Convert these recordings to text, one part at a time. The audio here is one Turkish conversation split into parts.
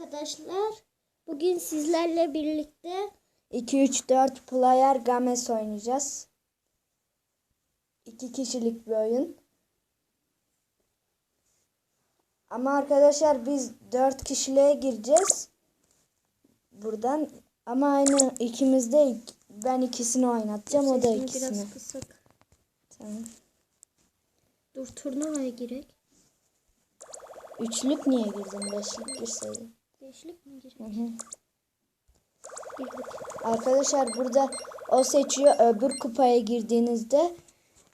arkadaşlar. Bugün sizlerle birlikte 2 3 4 player games oynayacağız. 2 kişilik bir oyun. Ama arkadaşlar biz 4 kişiliğe gireceğiz. Buradan ama aynı ikimiz de ben ikisini oynatacağım o da sesini ikisini. biraz kısık. Tamam. Dur turnuvaya girek. Üçlük niye girdin? Beşlik girseydin. Beşlik mi girek? Hı hı. Girdik. Arkadaşlar burada o seçiyor. Öbür kupaya girdiğinizde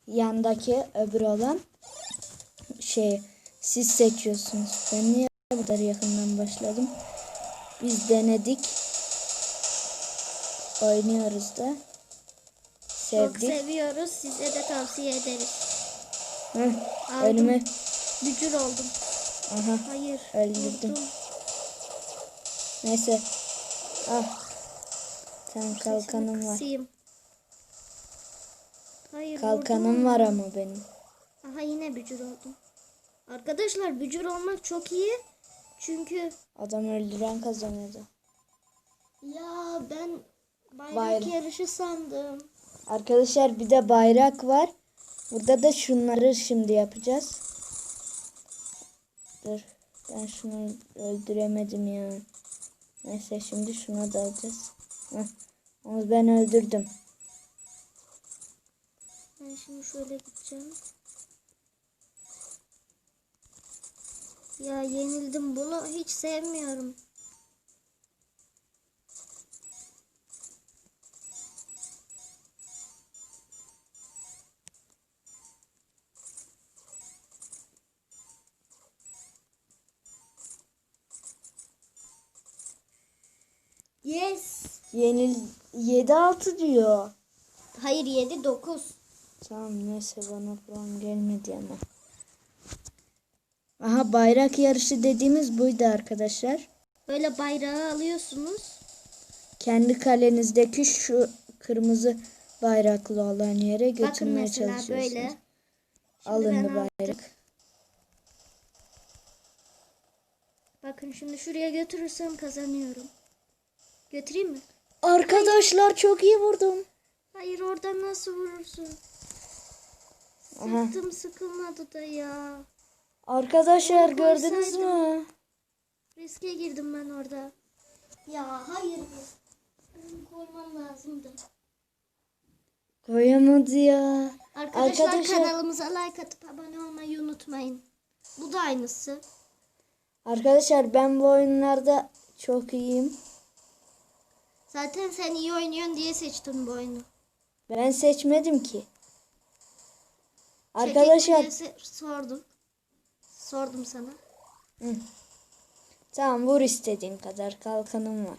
yandaki öbür olan şey siz seçiyorsunuz. Ben niye bu kadar yakından başladım? Biz denedik. Oynuyoruz da. Çok Sevdik. seviyoruz. Size de tavsiye ederiz. Hı, Aldım. Bücür oldum. Aha. Hayır. Öldürdüm. vurdum. Neyse. Ah. Tamam kalkanım var. Hayır. Kalkanım var ama benim. Aha yine bücür oldum. Arkadaşlar bücür olmak çok iyi. Çünkü Adam öldüren kazanıyordu. ya ben bayrak Bayrak. yarışı sandım. Arkadaşlar bir de bayrak var. Burada da şunları şimdi yapacağız. Dur. Ben şunu öldüremedim ya. Neyse şimdi şuna da alacağız. Onu ben öldürdüm. Ben şimdi şöyle gideceğim. Ya yenildim bunu hiç sevmiyorum. Yes. Yenil 7-6 diyor. Hayır 7 9. Tamam neyse bana puan gelmedi ama. Aha bayrak yarışı dediğimiz buydu arkadaşlar. Böyle bayrağı alıyorsunuz. Kendi kalenizdeki şu kırmızı bayraklı olan yere Bakın götürmeye mesela çalışıyorsunuz. böyle. Şimdi Alındı bayrak. Bakın şimdi şuraya götürürsem kazanıyorum. Götüreyim mi? Arkadaşlar çok iyi vurdum. Hayır oradan nasıl vurursun? Aha. Sıktım sıkılmadı da ya. Arkadaşlar Onu gördünüz mü? Riske girdim ben orada. Ya hayır. Koymam lazımdı. Koyamadı ya. Arkadaşlar, Arkadaşlar- kanalımıza like atıp abone olmayı unutmayın. Bu da aynısı. Arkadaşlar ben bu oyunlarda çok iyiyim. Zaten sen iyi oynuyorsun diye seçtim bu oyunu. Ben seçmedim ki. Arkadaşlar sordum. Sordum sana. Hı. Tamam vur istediğin kadar kalkanım var.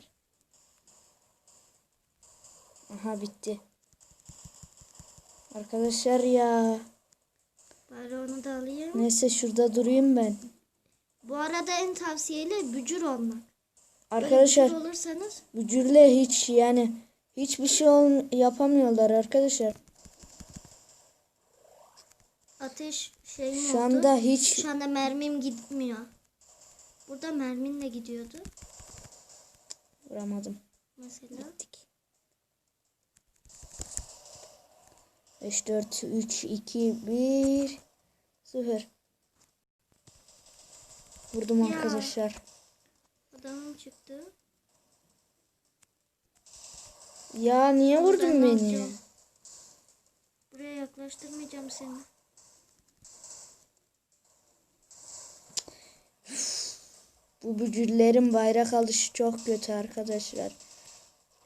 Aha bitti. Arkadaşlar ya. Bari onu da alayım. Neyse şurada durayım ben. Bu arada en tavsiyeli bücür olmak. Böyle Arkadaşlar bücür olursanız bücürle hiç yani hiçbir şey ol- yapamıyorlar arkadaşlar. ateş şeyim Şu oldu. anda hiç Şu anda mermim gitmiyor. Burada merminle gidiyordu vuramadım. mesela. 5 4 3 2 1 0 Vurdum Ya. arkadaşlar. Adamım çıktı. Ya niye vurdun ne beni? yapacağım? Buraya yaklaştırmayacağım seni. Bu bücürlerin bayrak alışı çok kötü arkadaşlar.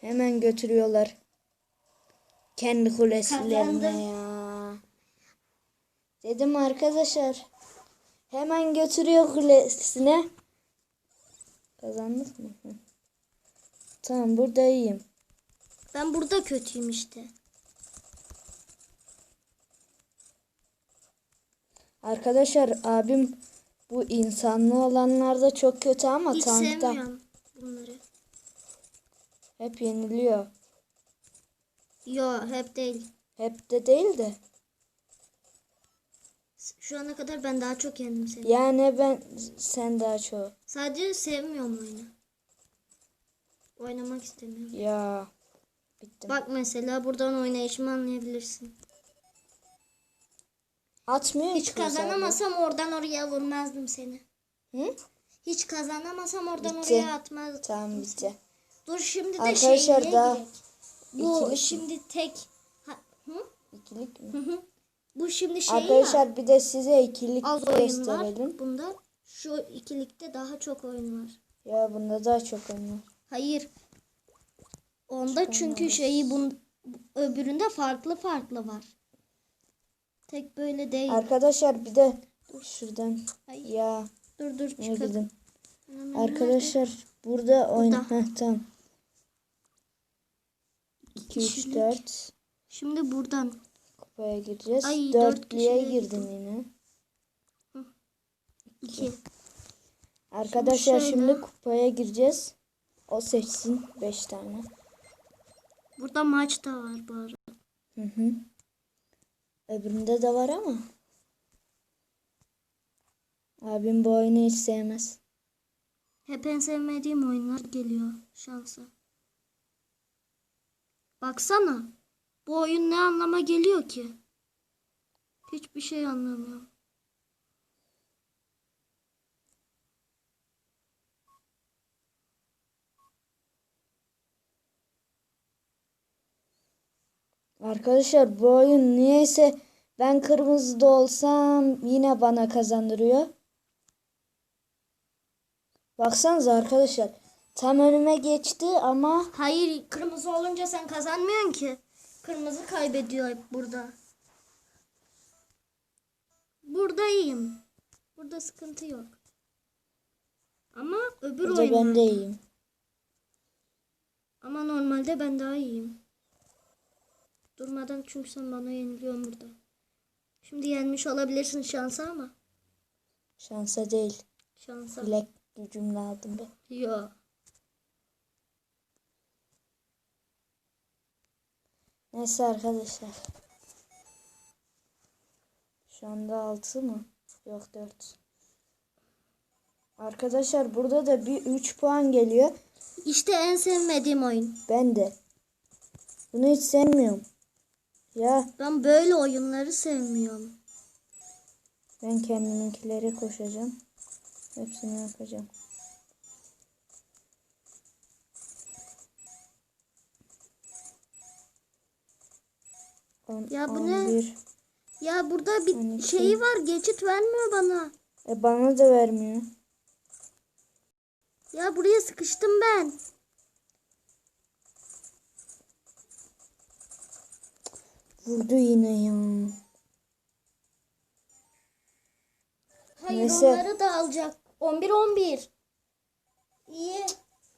Hemen götürüyorlar. Kendi kulesilerine Kazandım. ya. Dedim arkadaşlar. Hemen götürüyor kulesine. Kazandık mı? Hı. Tamam burada iyiyim. Ben burada kötüyüm işte. Arkadaşlar abim bu insanlı olanlarda çok kötü ama Hiç tankta sevmiyorum bunları. hep yeniliyor. Yo hep değil. Hep de değil de. Şu ana kadar ben daha çok yendim seni. Yani ben sen daha çok. Sadece sevmiyorum oyunu. Oynamak istemiyorum. Ya bittim. Bak mesela buradan oynayışımı anlayabilirsin. Atmıyor Hiç kazanamasam oradan oraya vurmazdım seni. Hı? Hiç kazanamasam oradan Bitti. oraya atmazdım. Tamam bitti. Dur şimdi de Arkadaşlar şeyliğe girek. Bu ikilik şimdi tek. Ha, hı? İkilik mi? Hı hı. Bu şimdi şey ya. Arkadaşlar bir de size ikilik Az oyun var. gösterelim. Bunda şu ikilikte daha çok oyun var. Ya bunda daha çok oyun var. Hayır. Onda çünkü şeyi bun öbüründe farklı farklı var. Tek böyle değil. Arkadaşlar bir de şuradan Hayır. ya dur dur ne çıkalım. dedim. Nerede? Arkadaşlar burada oyun. Burada. Heh, tamam. 2 3 kişilik. 4 Şimdi buradan. Kupaya gireceğiz. Ay, dört Dörtlüye kişiye girdin yine. 2. Arkadaşlar şöyle. şimdi kupaya gireceğiz. O seçsin 5 tane. Burada maç da var bu arada. Hı hı. Öbüründe de var ama. Abim bu oyunu hiç sevmez. Hep en sevmediğim oyunlar geliyor şansa. Baksana. Bu oyun ne anlama geliyor ki? Hiçbir şey anlamıyorum. Arkadaşlar bu oyun niyeyse ben kırmızıda olsam yine bana kazandırıyor. Baksanıza arkadaşlar. Tam önüme geçti ama Hayır kırmızı olunca sen kazanmıyorsun ki. Kırmızı kaybediyor hep burada. Burada iyiyim. Burada sıkıntı yok. Ama öbür burada oyun. ben de iyiyim. Ama normalde ben daha iyiyim. Durmadan çünkü sen bana yeniliyorsun burada. Şimdi yenmiş olabilirsin şansa ama. Şansa değil. Şansa. Bilek gücümle aldım ben. Yo. Neyse arkadaşlar. Şu anda 6 mı? Yok 4. Arkadaşlar burada da bir 3 puan geliyor. İşte en sevmediğim oyun. Ben de. Bunu hiç sevmiyorum. Ya Ben böyle oyunları sevmiyorum. ben kendiminkilere koşacağım. Hepsini yapacağım. On, Ya bu on ne? bir. Ya burada bir On iki. şey var. Geçit vermiyor bana. E bana da vermiyor. Ya buraya sıkıştım ben. Vurdu yine ya. Hayır Neyse. onları da alacak. 11 11. İyi.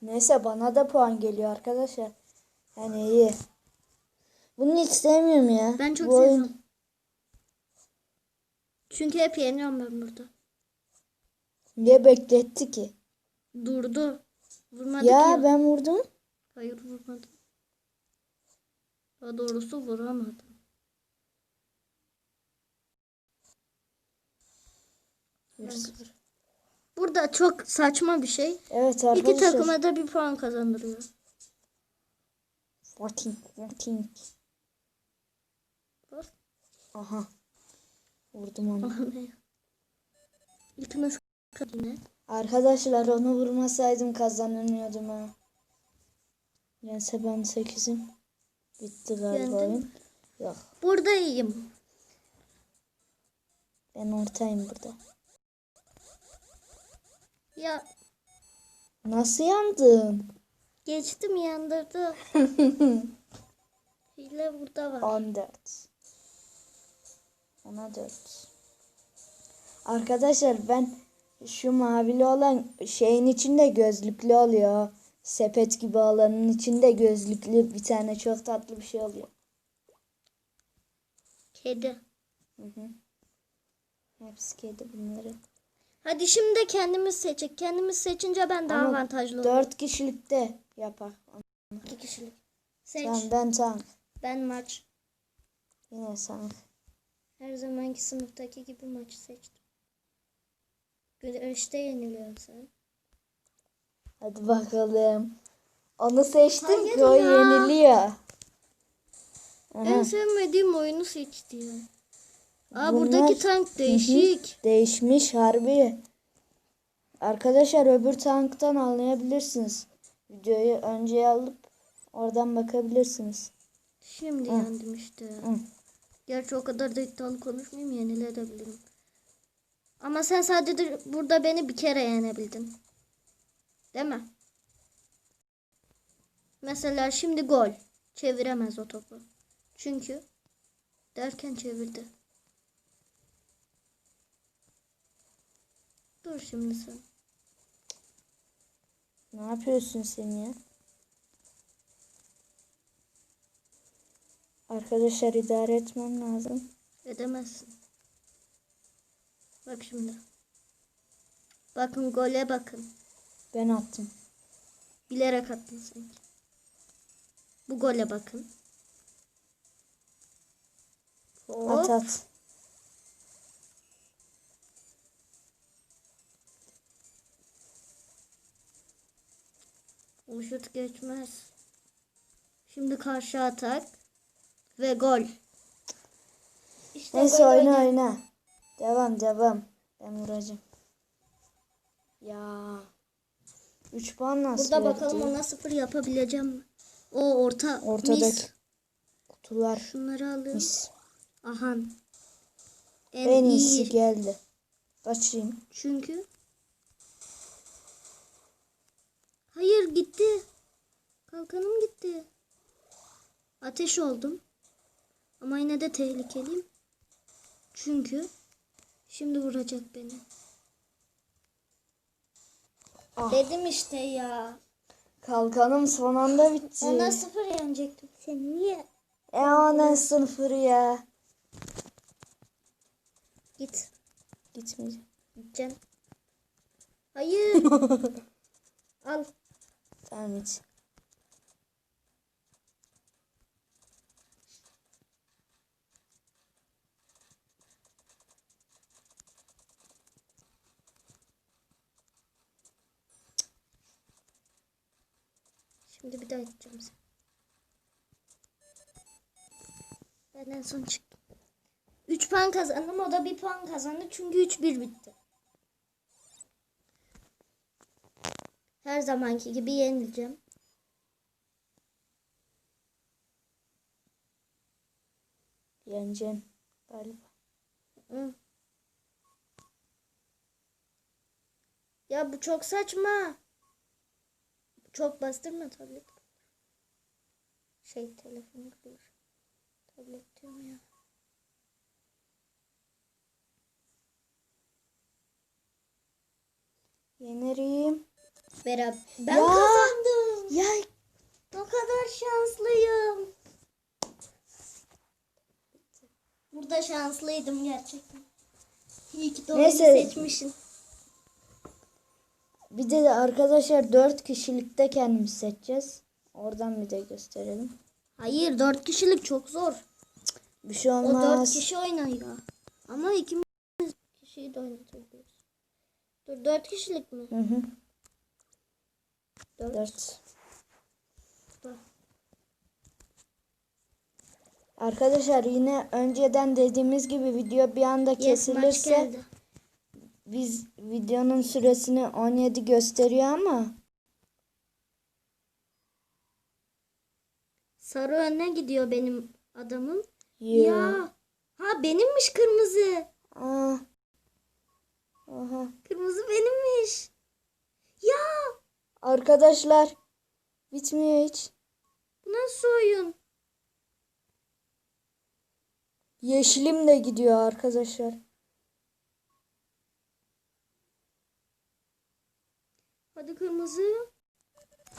Neyse bana da puan geliyor arkadaşlar. Yani iyi. Bunu hiç sevmiyorum ya. Ben çok seviyorum. Oyun. Çünkü hep yeniyorum ben burada. Niye bekletti ki? Durdu. Vurmadı ya, ya. ben vurdum. Hayır vurmadım. Daha doğrusu vuramadım. Burada çok saçma bir şey. Evet arkadaşlar. İki takıma da bir puan kazandırıyor. 14, 14. Aha. Vurdum onu. İkimiz yine. Arkadaşlar onu vurmasaydım kazanamıyordum ha. Neyse ben 8'im. Bitti galiba Yendin oyun. Yok Burada iyiyim. ben ortayım burada. Ya Nasıl yandın? geçtim yandırdı. Hile burada var. 14. Ona 4. Arkadaşlar ben şu mavili olan şeyin içinde gözlüklü oluyor. Sepet gibi olanın içinde gözlüklü bir tane çok tatlı bir şey oluyor. Kedi. Hepsi kedi bunları. Hadi şimdi de kendimiz seçek. Kendimiz seçince ben daha Ama avantajlı olurum. 4 kişilikte yapar. İki kişilik. Seç. Tamam ben tank. Ben maç. Yine tank. Her zamanki sınıftaki gibi maçı seçtim. Güneşte yeniliyorsun sen. Hadi bakalım. Onu seçtim ki o yeniliyor. En sevmediğim oyunu seçti ya. Aa Bunlar- buradaki tank değişik. Değişmiş harbi. Arkadaşlar öbür tanktan anlayabilirsiniz. Videoyu önce alıp oradan bakabilirsiniz. Şimdi yendim işte. Hı. Gerçi o kadar da iddialı konuşmayayım yenilebilirim. Ama sen sadece burada beni bir kere yenebildin. Değil mi? Mesela şimdi gol. Çeviremez o topu. Çünkü derken çevirdi. Dur şimdi sen. Ne yapıyorsun sen ya? Arkadaşlar idare etmem lazım. Edemezsin. Bak şimdi. Bakın gole bakın. Ben attım. Bilerek attın sanki. Bu gole bakın. Hop. At at. Bu şut geçmez. Şimdi karşı atak. Ve gol. İşte Neyse oyna oyna. oyna. Devam devam. Ben vuracağım. Ya. 3 puan nasıl Burada verdi? bakalım ona sıfır yapabileceğim mi? O orta. Ortadaki Mis. kutular. Şunları alayım. Mis. Ahan. En, En iyi. iyisi geldi. Kaçayım. Çünkü Hayır gitti. Kalkanım gitti. Ateş oldum. Ama yine de tehlikeliyim. Çünkü şimdi vuracak beni. Ah. Dedim işte ya. Kalkanım son anda bitti. Ona sıfır yenecektim. Sen niye? E ona sıfır ya. Git. Gitmeyeceğim. Gideceksin. Hayır. Al. Tamam hiç. Şimdi bir daha gideceğim sen. Ben en son çıktım. 3 puan kazandım. O da 1 puan kazandı. Çünkü 3-1 bitti. Her zamanki gibi yenileceğim. Yeneceğim galiba. Hı. Ya bu çok saçma. Çok bastırma tablet. Şey telefon kırılır. Tablet diyorum ya. Yenerim. Beraber. Ben Ya. kazandım. Ya O kadar şanslıyım. Burada şanslıydım gerçekten. İyi ki doğru Neyse. seçmişsin. Bir de arkadaşlar 4 kişilikte kendimiz seçeceğiz. Oradan bir de gösterelim. Hayır dört kişilik çok zor. Bir şey O olmaz. dört kişi oynuyor. Ama ikimiz kişiyi de oynatabiliriz. Dur dört kişilik mi? Hı hı. Dört. 4. Dur. Arkadaşlar yine önceden dediğimiz gibi video bir anda Yes, kesilirse geldi. Biz videonun süresini 17 gösteriyor ama Sarı öne gidiyor benim adamım. Yo. Ya. Ha benimmiş kırmızı. Aa. Aha. Kırmızı benimmiş. Ya Arkadaşlar bitmiyor hiç. nasıl oyun? Yeşilim de gidiyor arkadaşlar. Hadi kırmızı.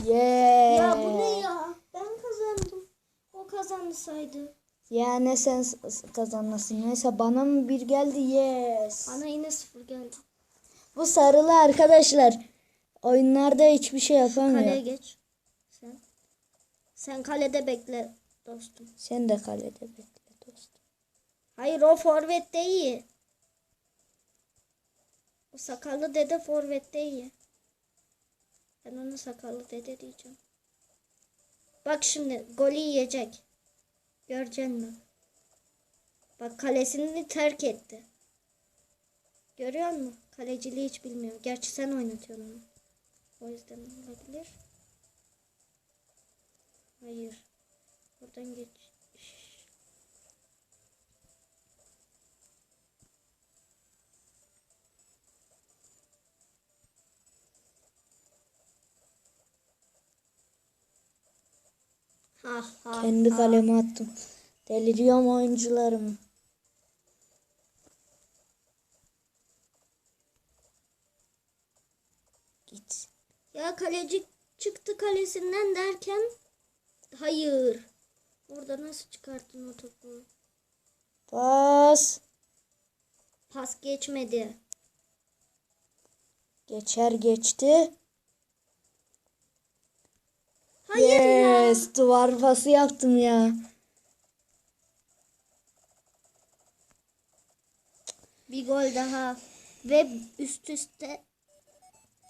Yeah. Ya bu ne ya? Ben kazandım. O kazandı saydı. Ya ne sen kazanmasın. Neyse bana mı bir geldi? Yes. Bana yine sıfır geldi. Bu sarılı arkadaşlar. Oyunlarda hiçbir şey yapamıyor. Kaleye geç. Sen. Sen kalede bekle dostum. Sen de kalede bekle dostum. Hayır o forvette iyi. O sakallı dede forvette iyi. Ben ona sakallı dede diyeceğim. Bak şimdi golü yiyecek. Göreceksin mi? Bak kalesini terk etti. Görüyor musun? Kaleciliği hiç bilmiyor. Gerçi sen oynatıyorsun onu. O yüzden olabilir. Hayır. Buradan geç. Kendi kaleme attım. Deliriyorum oyuncularım. Git. Ya kaleci çıktı kalesinden derken hayır. Orada nasıl çıkarttın o topu? Pas. Pas geçmedi. Geçer geçti. Hayır ya. yes. Duvar pası yaptım ya. Bir gol daha ve üst üste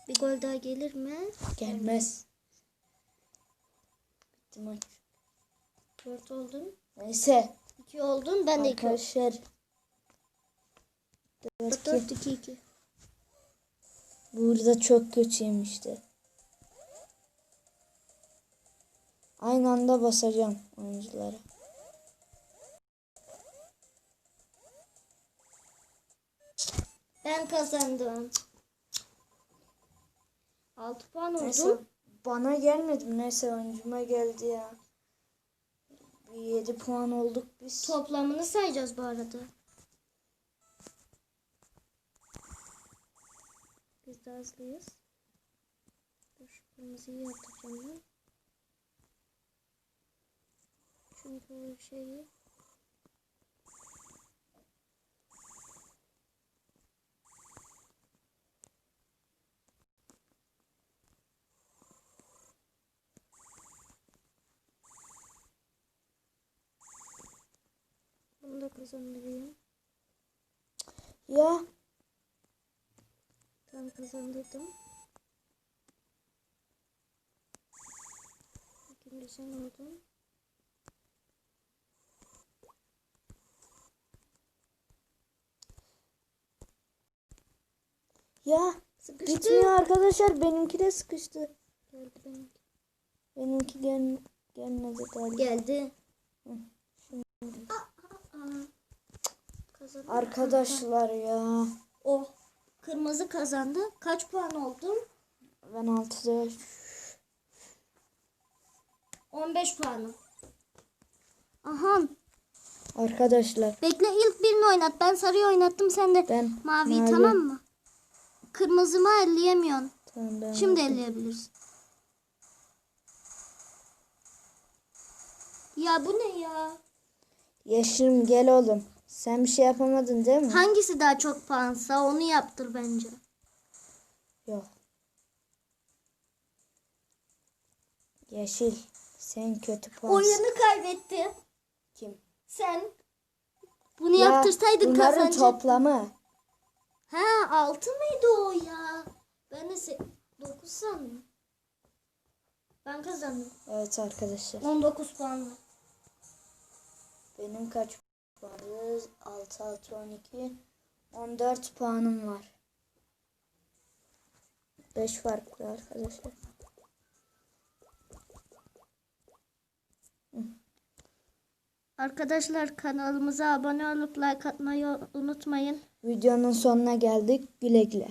bir gol daha gelir mi? Gelmez. Bitti maç. 4 oldun. Neyse. 2 oldun. Ben de 2 oldum. Arkadaşlar. 4 4 2 2. Burada çok kötüyüm işte. Aynı anda basacağım oyunculara. Ben kazandım. 6 puan Neyse oldum. bana gelmedi. Neyse oyuncuma geldi ya. Bir 7 puan olduk biz. Toplamını sayacağız bu arada. Biz de hızlıyız. Dur şu kırmızıyı yapacağım ben. Çünkü o şeyi bunu da kazandırayım. Ya Tam kazandırdım. İkinci sen oldun. Ya Sıkıştı. gitmiyor arkadaşlar. Benimki de sıkıştı. Geldi benim. Benimki gel gelmedi galiba. Geldi. Hı, Aa, kazandı. Arkadaşlar ya. O kırmızı kazandı. Kaç puan oldun? Ben 6'da 15 puanı. Aha. arkadaşlar Bekle ilk birini oynat. Ben sarıyı oynattım. Sen de ben maviyi mavi- tamam mı? Kırmızımı elleyemiyorsun. Tamam, ben Şimdi elleyebilirsin. Ya bu ne ya? Yeşilim gel oğlum. Sen bir şey yapamadın değil mi? Hangisi daha çok puansa onu yaptır bence. Yok. Yeşil. Sen kötü puansın. Oyunu kaybetti. Kim? Sen. Bunu Ya, yaptırsaydın bunların kazanacaktın. toplamı. Ha 6 mıydı o ya? Ben de 9 sandım. Ben kazandım. Evet arkadaşlar. 19 puanla. Benim kaç puanı? 6, 6, 12. 14 puanım var. 5 farklı arkadaşlar. Arkadaşlar kanalımıza abone olup like atmayı unutmayın. Videonun sonuna geldik. Güle güle.